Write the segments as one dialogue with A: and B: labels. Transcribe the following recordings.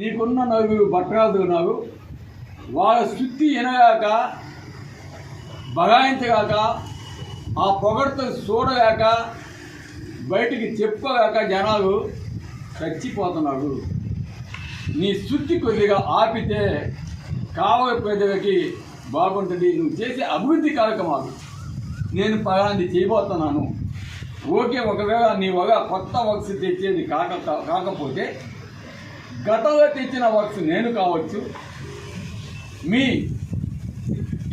A: నీకున్న నలుగురు బట్టరాదు నాకు వాళ్ళ శుద్ధి వినగాక బగాయించగాక ఆ పొగడ్తో చూడగాక బయటికి చెప్పుకోగాక జనాలు చచ్చిపోతున్నారు. నీ శుద్ధి కొద్దిగా ఆపితే కావలి ప్రజలకి బాగుంటుంది. నువ్వు చేసే అభివృద్ధి కార్యక్రమాలు నేను పలాంటి చేయబోతున్నాను. ఓకే ఒకవేళ నీ వగ కొత్త వర్క్స్ తెచ్చేది కాక కాకపోతే గతంలో తెచ్చిన వర్క్స్ నేను కావచ్చు మీ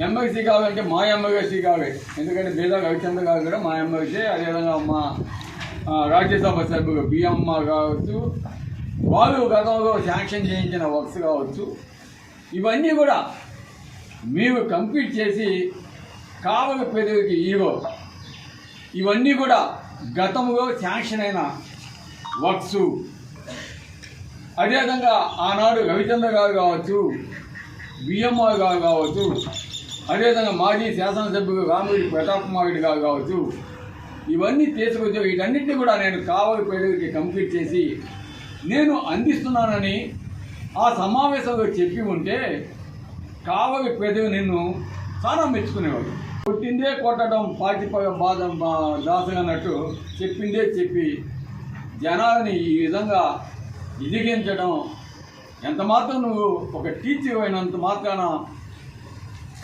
A: ఎమ్మెల్సీ కావాలంటే మా ఎమ్మెల్సీ కావే. ఎందుకంటే బేదా రవిచంద్ర గారు కూడా మా ఎమ్మెల్సీ అదేవిధంగా మా రాజ్యసభ సభ్యులు బిఎమ్మ కావచ్చు వాళ్ళు గతంలో శాంక్షన్ చేయించిన వర్క్స్ కావచ్చు. ఇవన్నీ కూడా మీరు కంప్లీట్ చేసి కావలి పెదవికి ఈగో. ఇవన్నీ కూడా గతంలో శాంక్షన్ అయిన వర్క్స్. అదేవిధంగా ఆనాడు రవిచంద్ర గారు కావచ్చు బిఎంఆర్ గారు కావచ్చు అదేవిధంగా మాజీ శాసనసభ్యులు రామిరెడ్డి ప్రతాప్ కుమారెడ్డి గారు కావచ్చు ఇవన్నీ తీసుకొచ్చి వీటన్నిటిని కూడా నేను కావలి పేదలకి కంప్లీట్ చేసి నేను అందిస్తున్నానని ఆ సమావేశంలో చెప్పి ఉంటే కావలి పెదవి నిన్ను చాలా మెచ్చుకునేవాడు కొట్టిందే కొట్టడం పాతిపగ బాధ బా- చెప్పిందే చెప్పి జనాలని ఈ విధంగా ఇదిగించడం ఎంత మాత్రం నువ్వు ఒక టీచర్ అయినంత మాత్రాన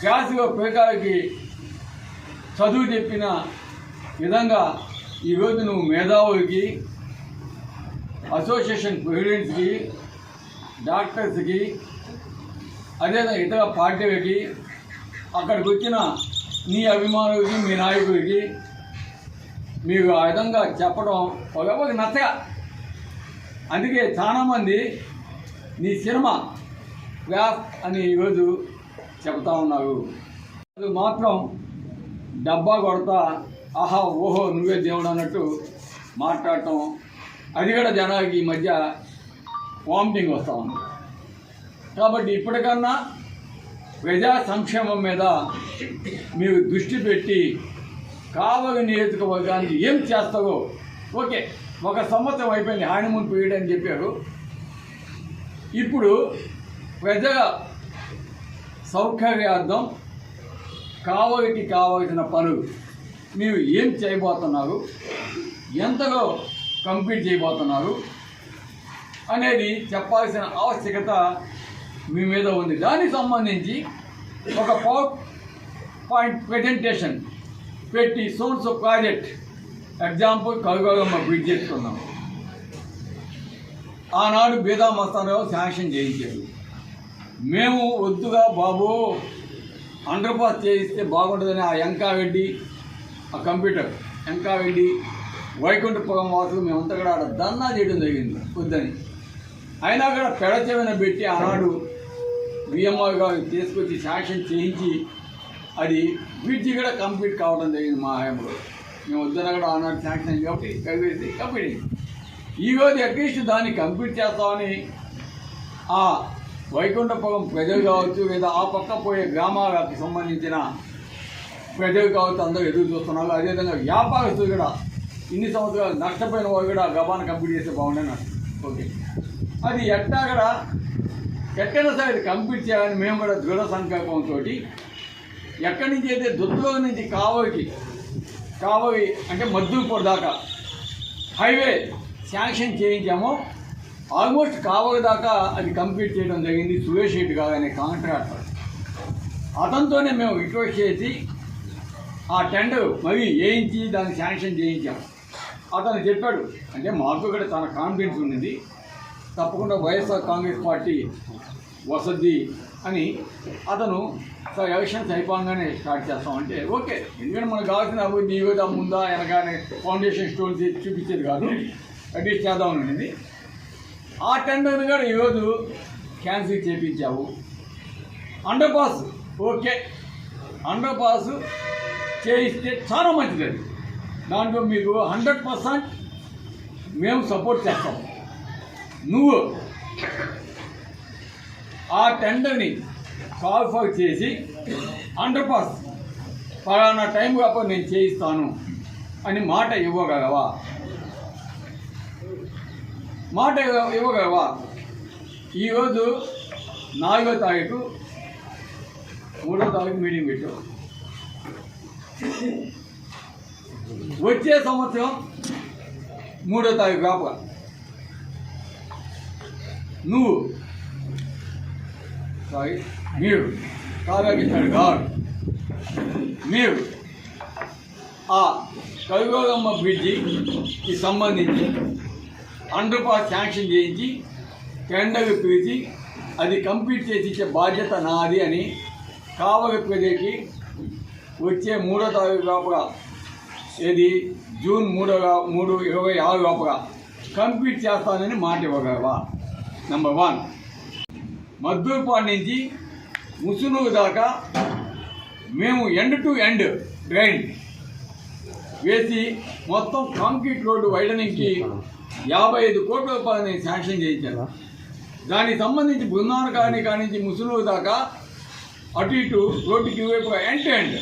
A: క్లాసులో పేకాలకి చదువు చెప్పిన విధంగా ఈరోజు నువ్వు మేధావులకి అసోసియేషన్ ప్రెసిడెంట్స్కి డాక్టర్స్కి అదేవిధంగా ఇతర పార్టీలకి అక్కడికి వచ్చిన నీ అభిమానులకి మీ నాయకుడికి మీరు ఆ విధంగా చెప్పడం ఒక నచ్చగా అందుకే చాలామంది నీ సినిమా వ్యాస్ అని ఈరోజు చెప్తా ఉన్నారు. అది మాత్రం డబ్బా కొడతా ఆహా ఓహో నువ్వే దేవుడు అన్నట్టు మాట్లాడటం అది కూడా జనాలకి ఈ మధ్య వామిటింగ్ వస్తూ ఉంది. కాబట్టి ఇప్పటికన్నా ప్రజా సంక్షేమం మీద మీరు దృష్టి పెట్టి కావలి నియోజకవర్గానికి ఏం చేస్తావో ఓకే. ఒక సంవత్సరం అయిపోయింది హానిమూన్ పీరియడ్ అని చెప్పారు. ఇప్పుడు ప్రజల సౌకర్యార్థం కావలికి కావలసిన పనులు మీరు ఏం చేయబోతున్నారు? ఎంతలో కంప్లీట్ చేయబోతున్నారు? అనేది చెప్పాల్సిన ఆవశ్యకత మీ మీద ఉంది. దానికి సంబంధించి ఒక పవర్ పాయింట్ ప్రజెంటేషన్ పెట్టి సోన్స్ ఆఫ్ ప్రాజెక్ట్ ఎగ్జాంపుల్ కలుగోగమ్మ బ్రిడ్జ్ చెప్తున్నాం ఆనాడు బీదా మస్తానరావు శాంక్షన్ చేయించారు. మేము వద్దుగా బాబు అండర్ పాస్ చేయిస్తే బాగుంటుందని ఆ ఎంకారెడ్డి ఆ కంప్యూటర్ ఎంకారెడ్డి వైకుంఠపురం వాసులు మేమంతా కూడా ఆడ దన్నా చేయడం జరిగింది. వద్దని. అయినా కూడా పెడచెవిన పెట్టి ఆనాడు విఎంఆర్ గారు తీసుకొచ్చి శాంక్షన్ చేయించి అది బ్రిడ్జి కూడా కంప్లీట్ కావడం జరిగింది మా హయాంలో. మేము వద్దన కూడా ఆనాడు శాంక్షన్ అయింది కాబట్టి కలిపేసి కంప్లీట్ అయింది ఈరోజు అట్లీస్ట్ దాన్ని కంప్లీట్ చేస్తామని ఆ వైకుంఠపురం ప్రజలు కావచ్చు లేదా ఆ పక్క పోయే గ్రామాలకు సంబంధించిన ప్రజలు కావచ్చు అందరూ ఎదురు చూస్తున్నారు. అదేవిధంగా వ్యాపారస్తులు కూడా ఇన్ని సంవత్సరాలు నష్టపోయిన వాళ్ళు కూడా గబాన కంప్లీట్ చేస్తే బాగుండని నాకు ఓకే. అది ఎట్టా కూడా ఎక్కడైనా సరే కంప్లీట్ చేయాలని మేము కూడా దృఢ సంకల్పంతో ఎక్కడి నుంచి అయితే దుర్గం నుంచి కావలికి కావలి అంటే మద్దూపూర్ దాకా. హైవే శాంక్షన్ చేయించాము. ఆల్మోస్ట్ కావలి దాకా అది కంప్లీట్ చేయడం జరిగింది. సురేష్ రెడ్డి గారు అనే కాంట్రాక్టర్. అతనితోనే మేము రిక్వెస్ట్ చేసి ఆ టెండర్ మరీ వేయించి దాన్ని శాంక్షన్ చేయించాము అతను చెప్పాడు అంటే మాకు కూడా చాలా కాన్ఫిడెన్స్ ఉన్నది. తప్పకుండా వైఎస్ఆర్ కాంగ్రెస్ పార్టీ వసతి అని. అతను సో ఎలక్షన్స్ అయిపోగానే స్టార్ట్ చేస్తామంటే ఓకే ఎందుకంటే మనకు కావాల్సిన అభివృద్ధి ఈ ముందా వెనకానే ఫౌండేషన్ స్టోన్స్ చూపించేది కాదు. అడ్జస్ట్ చేద్దాం అనేది. ఆ టెండర్ని కూడా ఈరోజు క్యాన్సిల్ చేయించావు underpass okay. Underpass చేయిస్తే చాలా మంచిది అది దాంట్లో మీకు హండ్రెడ్ పర్సెంట్ మేము సపోర్ట్ చేస్తాం. నువ్వు ఆ టెండర్ని క్వాలిఫై చేసి అండర్ పాస్ పలానా టైం కాకపోతే నేను చేయిస్తాను అని మాట ఇవ్వగలవా? మాట ఇవ్వగలవా? ఈరోజు నాలుగో తారీఖు మూడో తారీఖు మీటింగ్ పెట్టాం. వచ్చే సంవత్సరం మూడో తారీఖు కాప నువ్వు సారీ. మీరు కావ్యాకిస్తాడు గారు మీరు ఆ కవిగోగమ్మ బ్రిడ్జికి సంబంధించి అండర్ పాస్ శాంక్షన్ చేయించి టెండర్ పిలిచి అది కంప్లీట్ చేసి ఇచ్చే బాధ్యత నాది అని కావలి ప్రజకి వచ్చే మూడో తారీఖు లోపల ఏది? జూన్ మూడో మూడు ఇరవై ఆరు లోపల కంప్లీట్ చేస్తానని మాట ఇవ్వగలవా? Number one. మద్దూరుపాడు నుంచి ముసునూరు దాకా మేము ఎండ్ టు ఎండ్ డ్రైన్ వేసి మొత్తం కాంక్రీట్ రోడ్డు వైడనింగ్కి యాభై ఐదు కోట్ల రూపాయలని శాంక్షన్ చేయించారు. దానికి సంబంధించి బృందావన కాలనీ కానించి ముసునూరు దాకా అటు ఇటు రోడ్డుకి వైపుగా end to end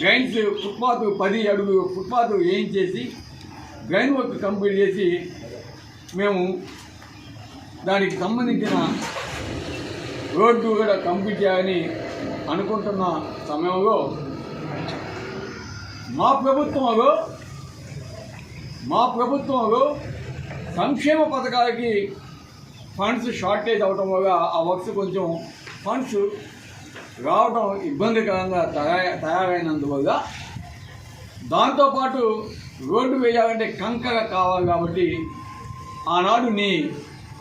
A: drains footpath పది అడుగు ఫుట్పాత్ వేయించేసి డ్రైన్ వర్క్ కంప్లీట్ చేసి మేము దానికి సంబంధించిన రోడ్డు కూడా కంప్లీట్ చేయాలని అనుకుంటున్న సమయంలో మా ప్రభుత్వంలో మా ప్రభుత్వంలో సంక్షేమ పథకాలకి ఫండ్స్ షార్టేజ్ అవటం వల్ల ఆ వర్క్స్ కొంచెం ఫండ్స్ రావడం ఇబ్బందికరంగా తయారై తయారైనందువల్ల దాంతోపాటు రోడ్డు వేయాలంటే కంకర కావాలి కాబట్టి ఆనాడు నీ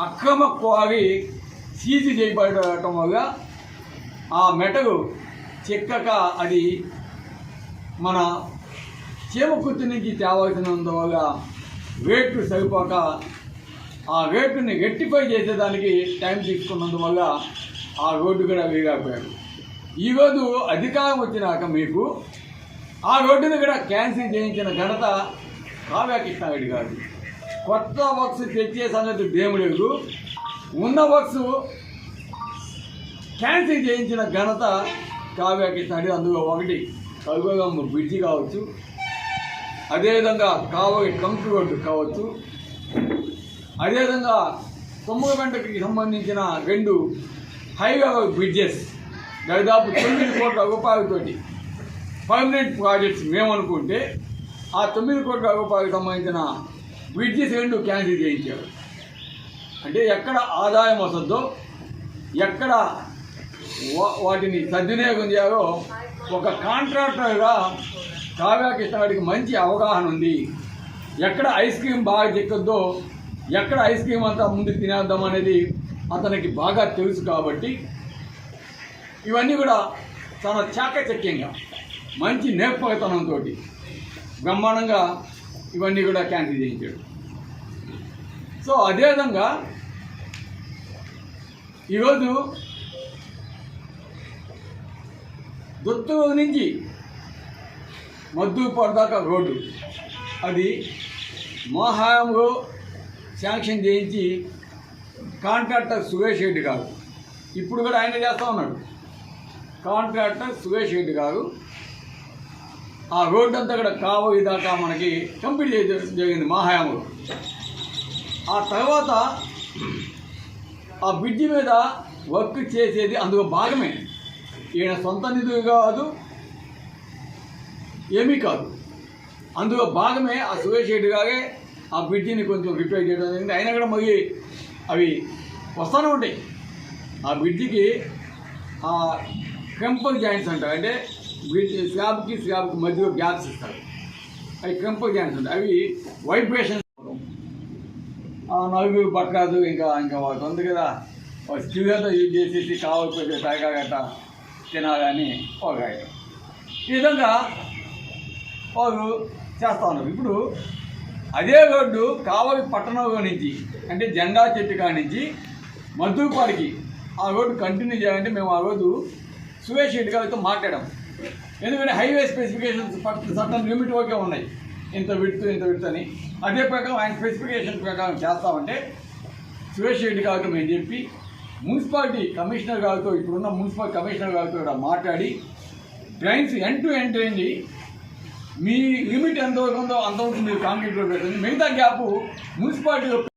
A: అక్రమ క్వారీ సీజు చేయబడటం వల్ల ఆ మెటలు చెక్కక అది మన చీమకుర్తి నుంచి తేవాల్సినందువల్ల రేట్లు సరిపోక ఆ రేటుని రెట్టిఫై చేసేదానికి టైం తీసుకున్నందువల్ల ఆ రోడ్డు కూడా వేయలేకపోయారు ఈరోజు అధికారం వచ్చినాక మీకు ఆ రోడ్డుని కూడా క్యాన్సిల్ చేయించిన ఘనత కావ్య కృష్ణారెడ్డి గారు కొత్త వర్క్స్ తెచ్చే సంగతి దేము లేదు ఉన్న వర్క్స్ క్యాన్సిల్ చేయించిన ఘనత కావ్యాకి తడి అందులో ఒకటి. కల్గోగమ్మ బ్రిడ్జి కావచ్చు. అదేవిధంగా కావలి ట్రంక్ రోడ్డు కావచ్చు. అదేవిధంగా తొమ్మిది సంబంధించిన రెండు హైవే బ్రిడ్జెస్. దాదాపు తొమ్మిది కోట్ల రూపాయలతోటి పర్మనెంట్ ప్రాజెక్ట్స్ మేము అనుకుంటే ఆ తొమ్మిది కోట్ల రూపాయలకు సంబంధించిన బ్రిడ్జెస్ రెండు క్యాన్సిల్ చేయించారు. అంటే ఎక్కడ ఆదాయం వస్తుందో ఎక్కడ వా- వాటిని సద్వినియోగం చేయాలో ఒక కాంట్రాక్టర్గా కావ్య కృష్ణాడికి మంచి అవగాహన ఉంది. ఎక్కడ ఐస్ క్రీమ్ బాగా చిక్కద్దో ఎక్కడ ఐస్ క్రీమ్ అంతా ముందు తినేద్దాం అనేది అతనికి బాగా తెలుసు కాబట్టి ఇవన్నీ కూడా చాలా చాకచక్యంగా మంచి నేర్పకతనంతో బ్రహ్మాండంగా ఇవన్నీ కూడా క్యాన్సిల్ చేయించాడు. సో అదేవిధంగా ఈరోజు దొత్తు నుంచి మద్దు దాకా రోడ్డు. అది మోహాయంలో శాంక్షన్ చేయించి కాంట్రాక్టర్ సురేష్ రెడ్డి గారు. ఇప్పుడు కూడా ఆయన చేస్తూ ఉన్నాడు. కాంట్రాక్టర్ సురేష్ రెడ్డి గారు ఆ రోడ్డు అంతా కూడా కావో దాకా మనకి కంప్లీట్ చేయడం జరిగింది మహాయాములు ఆ తర్వాత ఆ బ్రిడ్జి మీద వర్క్ చేసేది అందులో భాగమే. ఈయన సొంత నిధులు కాదు ఏమీ కాదు. అందులో భాగమే ఆ సురేష్ రెడ్డి గారే ఆ బ్రిడ్జిని కొంచెం రిపేర్ చేయడం జరిగింది. అయినా కూడా మరి అవి వస్తూనే ఉంటాయి. ఆ బ్రిడ్జికి ఆ క్రంపల్ జాయింట్స్ అంటారు. అంటే బ్రిడ్జ్ స్లాబ్కి స్లాబ్కి మధ్యలో గ్యాప్స్ ఇస్తారు. అవి క్రంపల్ జాయింట్స్ ఉంటాయి అవి వైబ్రేషన్ నవ్వి నలుగురు పట్టరాదు ఇంకా ఇంకా వాళ్ళకి ఉంది కదా. ఒక స్టీవర్తో యూజ్ చేసేసి కావకపోతే తాగా గట్ట తినాలని ఒక ఈ విధంగా వారు చేస్తా ఉన్నారు. ఇప్పుడు అదే రోడ్డు కావలి పట్టణంలో నుంచి అంటే జెండా చెట్టు కాడి నుంచి మద్దూపాడికి ఆ రోడ్డు కంటిన్యూ చేయాలంటే మేము ఆ రోజు సురేష్ రెడ్డి గారితో మాట్లాడాం. ఎందుకంటే హైవే స్పెసిఫికేషన్స్ చట్టం లిమిట్ ఓకే ఉన్నాయి. ఇంత విడుతు ఇంత విడుతు అని. అదే ప్రకారం ఆయన స్పెసిఫికేషన్ ప్రకారం చేస్తామంటే సురేష్ రెడ్డి గారితో మేము చెప్పి మున్సిపాలిటీ కమిషనర్ గారితో ఇప్పుడున్న మున్సిపల్ కమిషనర్ గారితో ఇక్కడ మాట్లాడి డ్రైన్స్ ఎండ్ టు ఎండ్ అయింది మీ లిమిట్ ఎంత వరకు ఉందో అంతవరకు మీరు కాంక్రీట్ పెట్టండి. మిగతా గ్యాప్ మున్సిపాలిటీలో